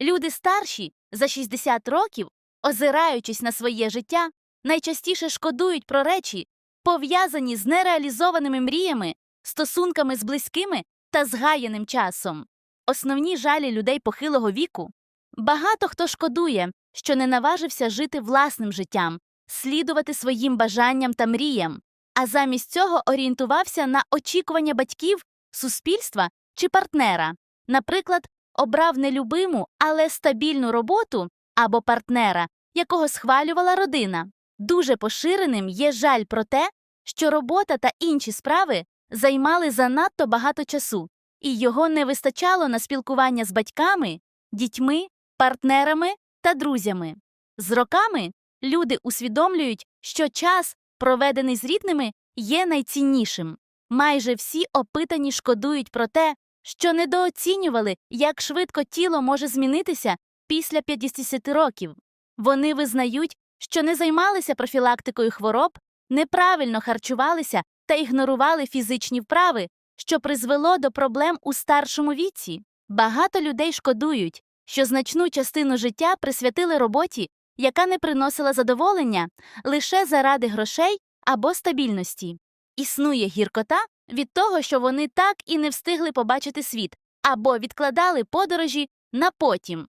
Люди старші за 60 років, озираючись на своє життя, найчастіше шкодують про речі, пов'язані з нереалізованими мріями, стосунками з близькими та згаяним часом. Основні жалі людей похилого віку багато хто шкодує, що не наважився жити власним життям, слідувати своїм бажанням та мріям, а замість цього орієнтувався на очікування батьків, суспільства чи партнера, наприклад, обрав нелюбиму, але стабільну роботу або партнера, якого схвалювала родина. Дуже поширеним є жаль про те, що робота та інші справи займали занадто багато часу, і його не вистачало на спілкування з батьками, дітьми, партнерами та друзями. З роками люди усвідомлюють, що час, проведений з рідними, є найціннішим. Майже всі опитані шкодують про те, що недооцінювали, як швидко тіло може змінитися після 50 років. Вони визнають, що не займалися профілактикою хвороб, неправильно харчувалися та ігнорували фізичні вправи, що призвело до проблем у старшому віці. Багато людей шкодують, що значну частину життя присвятили роботі, яка не приносила задоволення лише заради грошей або стабільності. Існує гіркота від того, що вони так і не встигли побачити світ або відкладали подорожі на потім.